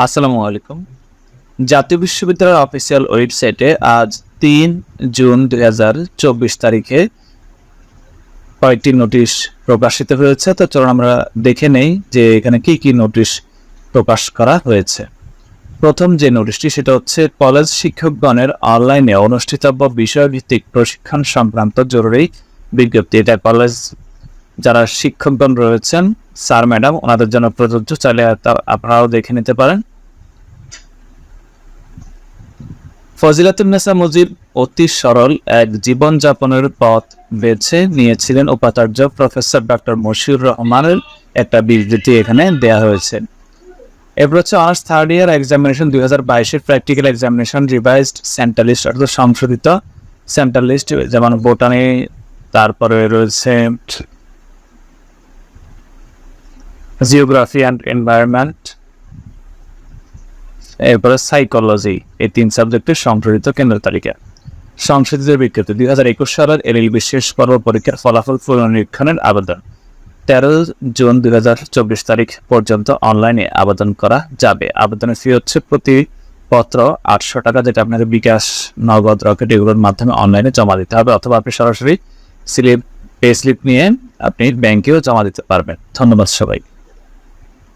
আসসালামু আলাইকুম। জাতীয় বিশ্ববিদ্যালয়ের অফিসিয়াল ওয়েবসাইটে আজ তিন জুন দুই হাজার চব্বিশ তারিখে কয়েকটি নোটিশ প্রকাশিত হয়েছে। তো চলুন আমরা দেখে নেই যে এখানে কি কি নোটিশ প্রকাশ করা হয়েছে। প্রথম যে নোটিশটি সেটা হচ্ছে, কলেজ শিক্ষকগণের অনলাইনে অনুষ্ঠিতব্য বিষয়ভিত্তিক প্রশিক্ষণ সংক্রান্ত জরুরি বিজ্ঞপ্তি। এটা কলেজ যারা শিক্ষকগণ রয়েছেন, স্যার, ম্যাডাম, ওনাদের জন্য প্রযোজ্য, চাইলে আপনারাও দেখে নিতে পারেন। ফজিলাতুন্নেসা মুজিব অতি সরল এক জীবনযাপনের পথ বেছে নিয়েছিলেন উপাচার্য প্রফেসর ডক্টর মশিউর রহমানের একটা বিবৃতি এখানে দেয়া হয়েছে। এরপর হচ্ছে অনার্স থার্ড ইয়ার এক্সামিনেশন দুই হাজার বাইশের practical examination revised central list অর্থাৎ সংশোধিত সেন্ট্রাল লিস্ট যেমন বোটানি তারপরে রয়েছে জিওগ্রাফি অ্যান্ড এনভায়রনমেন্ট এরপরে সাইকোলজি এই তিন সাবজেক্টের সংশোধিত কেন্দ্র তালিকা। সংশোধিত বিজ্ঞপ্তি, দুই হাজার একুশ সালের এলএলবি শেষ পর্ব পরীক্ষার ফলাফল পুনরীক্ষণের আবেদন। তেরো জুন দুই হাজার চব্বিশ তারিখ পর্যন্ত অনলাইনে আবেদন করা যাবে। আবেদনের ফি হচ্ছে প্রতি পত্র আটশো টাকা, যেটা আপনাকে বিকাশ, নগদ, রকেট এগুলোর মাধ্যমে অনলাইনে জমা দিতে হবে, অথবা আপনি সরাসরি স্লিপ পে স্লিপ নিয়ে আপনি ব্যাংকেও জমা দিতে পারবেন। ধন্যবাদ সবাই